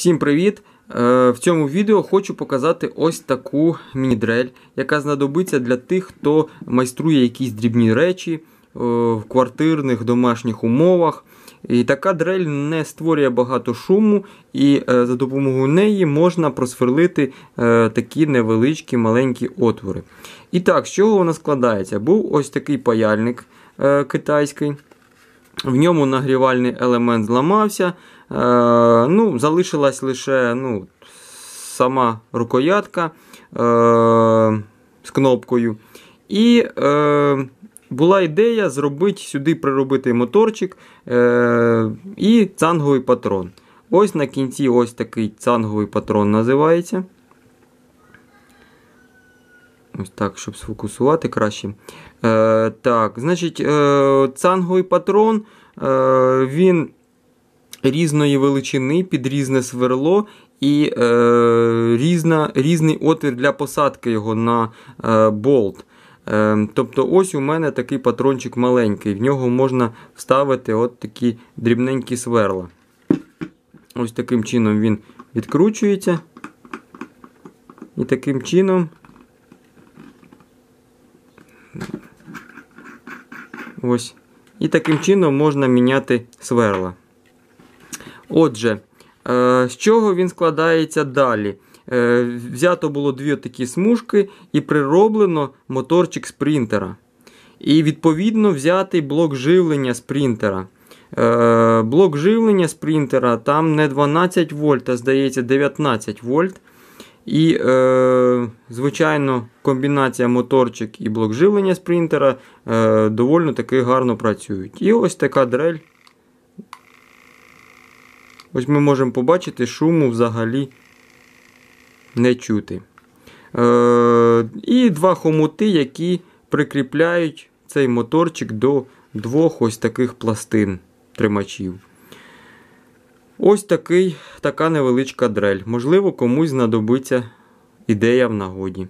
Всім привіт! Е, В цьому відео хочу показати ось таку міні-дрель, яка знадобиться для тих, хто майструє якісь дрібні речі е, в квартирних домашніх умовах. І така дрель не створює багато шуму, і е, за допомогою неї можна просверлити такі невеличкі маленькі отвори. І так, з чого вона складається? Був ось такий паяльник китайський. В ньому нагрівальний елемент зламався. Е, ну, Залишилась лише ну, сама рукоятка е, з кнопкою. І е, була ідея зробити сюди приробити моторчик е, і цанговий патрон. Ось на кінці ось такий цанговий патрон називається. Ось так, щоб сфокусувати краще. Е, Так, значить, е, цанговий патрон е, він різної величини під різне сверло і е, різна, різний отвір для посадки його на е, болт. Е, тобто, ось у мене такий патрончик маленький. В нього можна вставити от такі дрібненькі сверла. Ось таким чином він відкручується. І таким чином. Ось. І таким чином можна міняти сверла. Отже, е, з чого він складається далі? Е, взято було дві такі смужки і прироблено моторчик з принтера. І відповідно взятий блок живлення з принтера. Е, блок живлення з принтера там не 12 вольт, а здається 19 вольт. І, е, звичайно, комбінація моторчик і блок живлення з е, доволі таки гарно працюють. І ось така дрель. Ось ми можемо побачити, шуму взагалі не чути. Е, І два хомути, які прикріпляють цей моторчик до двох ось таких пластин тримачів. Ось такий, така невеличка дрель. Можливо, комусь знадобиться ідея в нагоді.